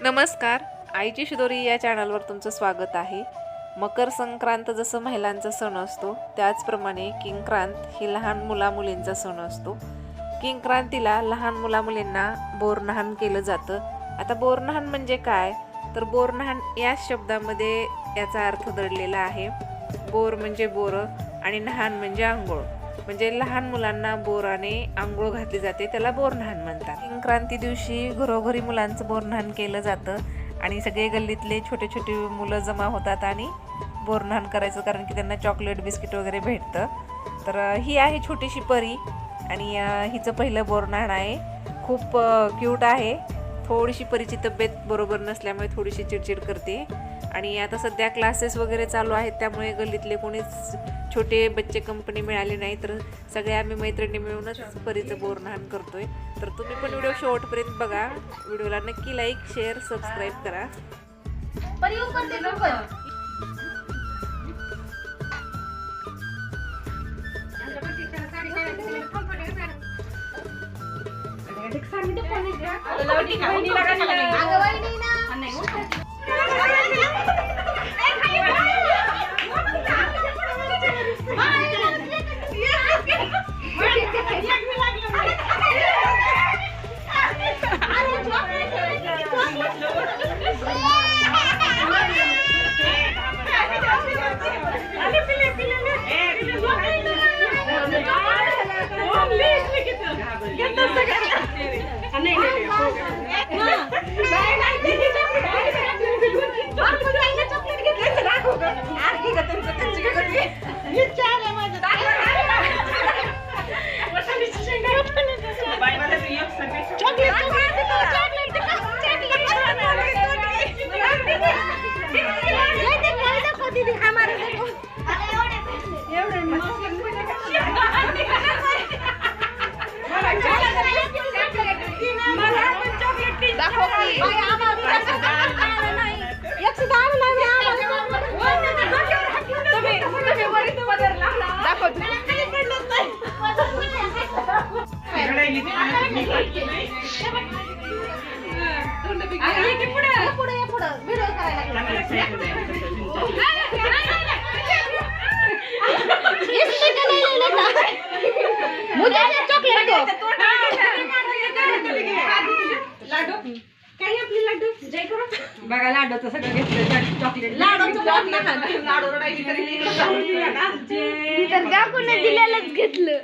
नमस्कार आईची शिदोरी या चॅनलवर तुमचं स्वागत आहे. मकर संक्रांत जसं महिलांचा सण असतो त्याचप्रमाणे किंक्रांत ही लहान मुलामुलींचा सण असतो. किंक्रांतीला लहान मुलामुलींना बोरनहाण केलं जातं. आता बोरनहाण म्हणजे काय? तर बोरनहाण या शब्दामध्ये याचा अर्थ दडलेला आहे. बोर म्हणजे बोरं आणि नहाण म्हणजे आंघोळ. म्हणजे लहान मुलांना बोराने आंघोळ घातली जाते त्याला बोरनहाण म्हणतात. संक्रांती दिवशी घरोघरी मुलांचं बोरनहाण केलं जातं आणि सगळे गल्लीतले छोटे छोटे मुलं जमा होतात आणि बोरनहाण करायचं कारण की त्यांना चॉकलेट बिस्किट वगैरे भेटतं. तर ही आहे छोटीशी परी आणि हिचं पहिलं बोरनहाण आहे. खूप क्यूट आहे. थोडीशी परीची तब्येत बरोबर नसल्यामुळे थोडीशी चिडचिड करते. आणि आता सध्या क्लासेस वगैरे चालू आहेत त्यामुळे गल्लीतले कोणीच छोटे बच्चे कंपनी मिळाले नाही तर सगळ्या आम्ही मैत्रिणी मिळूनच परीचं बोरनहाण करतोय. तर तुम्ही पण व्हिडिओ शेवटपर्यंत बघा. व्हिडिओला नक्की लाईक शेअर सबस्क्राईब करा. परी बघा लाडूचं सगळं घेतलं चॉकलेट लाडू काकूने दिलेलंच घेतलं.